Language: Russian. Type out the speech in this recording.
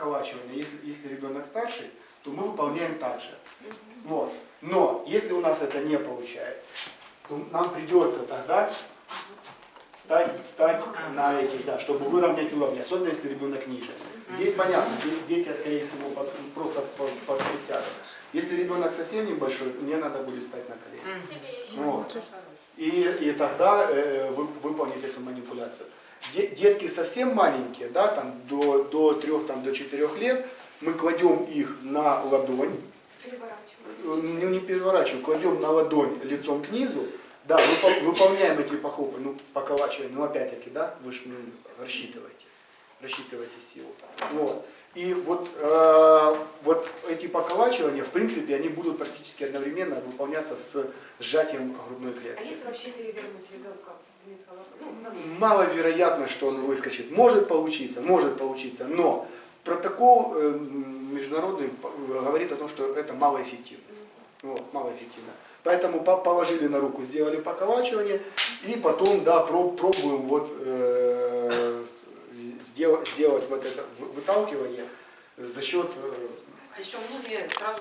поколачивания, если, если ребенок старший, то мы выполняем так же. Вот. Но если у нас это не получается, то нам придется тогда стать, стать на этих, да, чтобы выровнять уровни, особенно если ребенок ниже. Здесь понятно, здесь, здесь я, скорее всего, под- просто под, под присяду. Если ребенок совсем небольшой, мне надо будет стать на колени. Вот. И, и тогда э, вы- выполнить эту манипуляцию. Де- детки совсем маленькие, да, там до, до 3, там, до 4 лет, мы кладем их на ладонь, не, не переворачиваем, кладем на ладонь лицом к низу, да, выпол- выполняем эти похлопы, ну, поколачиваем, ну, опять-таки, да, вы же рассчитываете, рассчитываете силу. Вот. И вот, э, вот эти поколачивания, в принципе, они будут практически одновременно выполняться с сжатием грудной А клетки. если вообще перевернуть ребенка вниз головой? Ну, Маловероятно, что он выскочит. Может получиться, может получиться, но протокол э, международный говорит о том, что это малоэффективно. Вот, малоэффективно. Поэтому по- положили на руку, сделали поколачивание, и потом, да, про- пробуем вот э, сделать, сделать вот это вы- выталкивание за счет э, А еще многие сразу